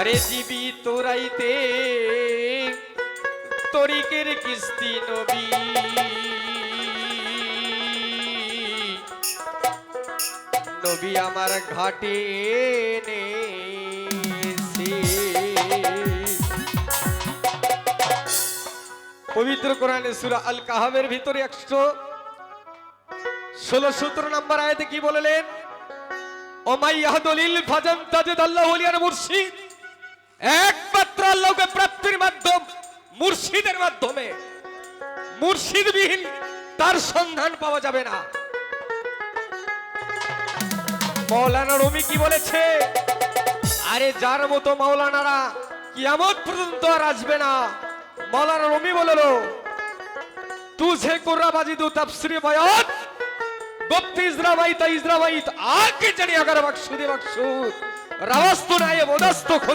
আরে জিবি তোরাইতে তরিকের কিস্তি নবী। নবী আমার ঘাটে। পবিত্র কোরআনে সুরা আল কাহাবের ভিতরে একশো ষোলো সতেরো নম্বর আয়াতে কি বললেন? ওমাইয়াহদলিল ফাজাম তাজেদ আল্লাহ মুর্শিদ। একমাত্র আল্লাহকে প্রাপ্তির মাধ্যম, মুর্শিদের মাধ্যমে। মুর্শিদবিহীন তার সন্ধান পাওয়া যাবে না। মৌলানা রমি কি বলেছে? আরে যার মতো মৌলানারা কিয়ামত পর্যন্ত আর আসবে না। মৌলানা রমি বলল তুঝে কুর্রাবাজি দু তাফসিরি বয়াত গোপ্তি ইজরাবাইতা ইজরাবাইত আগে জানি আগার বাক্সুদি বাক্সুদ রাবাস্তু নাই বোধ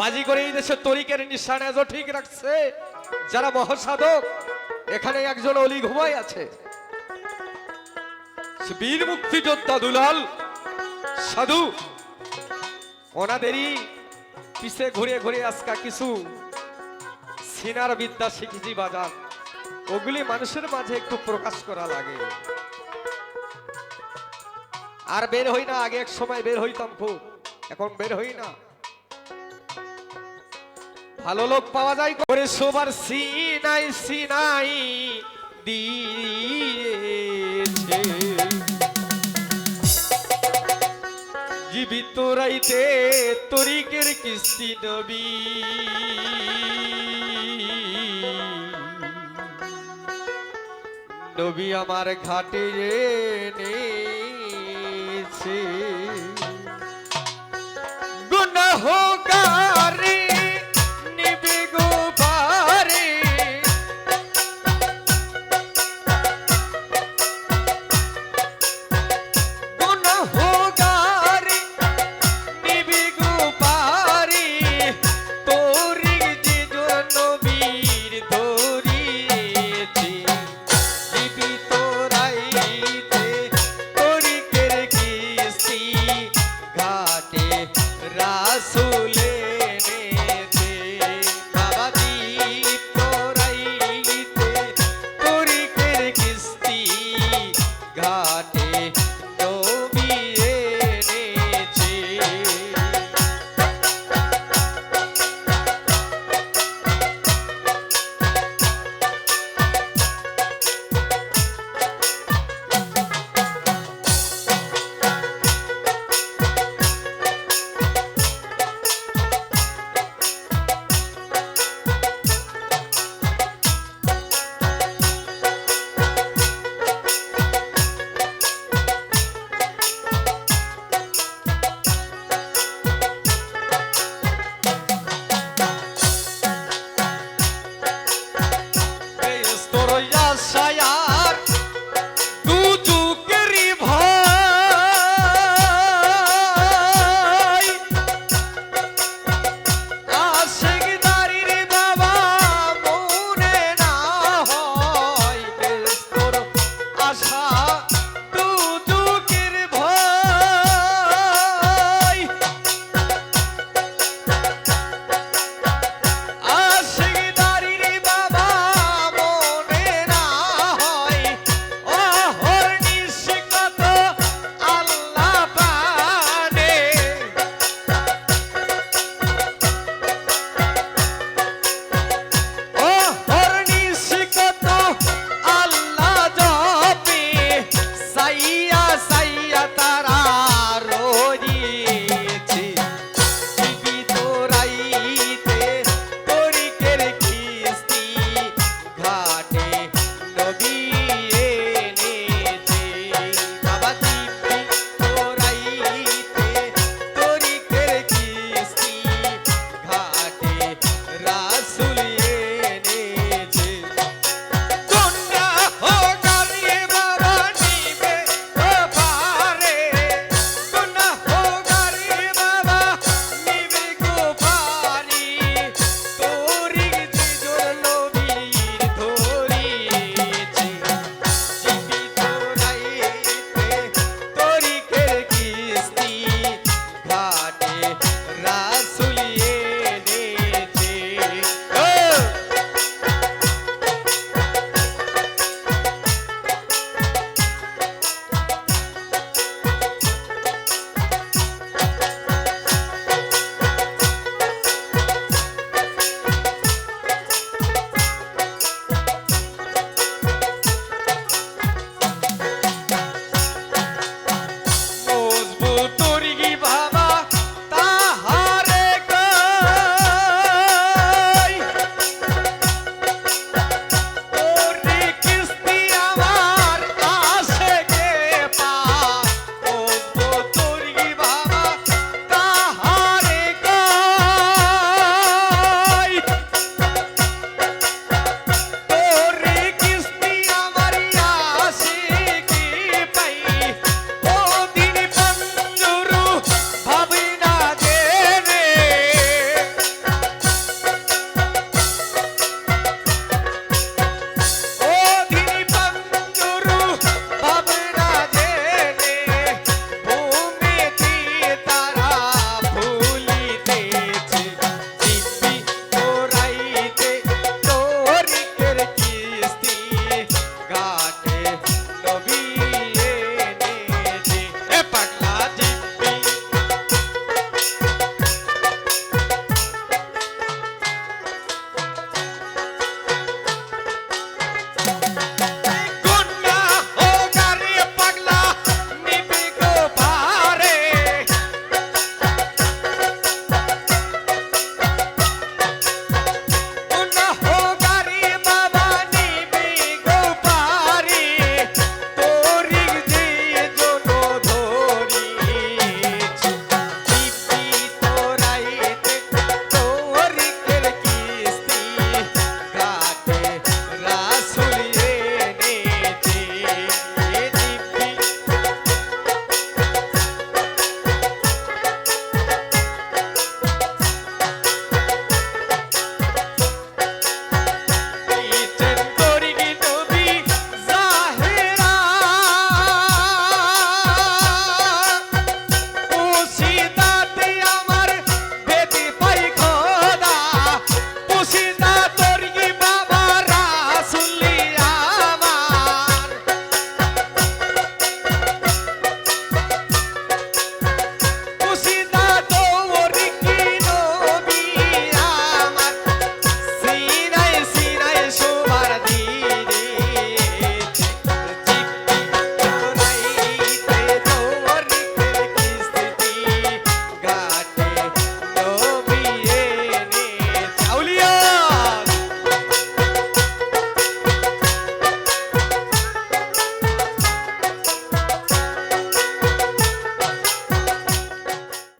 বাজি করে এই দেশের তরিকের নিশান এজও ঠিক রাখছে। যারা মহাসাধক, এখানে একজন অলি ঘুমাই আছে। বীর মুক্তিযোদ্ধা দুলাল, সাধু। ওনাদেরই পিছে ঘুরে ঘুরে আজকা কিছু সিনার বিদ্যা শিখেছি বাজার ওগুলি মানুষের মাঝে একটু প্রকাশ করা লাগে। আর বের হই না, আগে এক সময় বের হইতাম খুব। এখন বের হই না। ভালো লোক পাওয়া যায় করে সবার সিনাই সিনাই দিয়েছে। জীবিত রাইতে তরিকের কিস্তি নবী। নবী আমার ঘাটে এনেছে।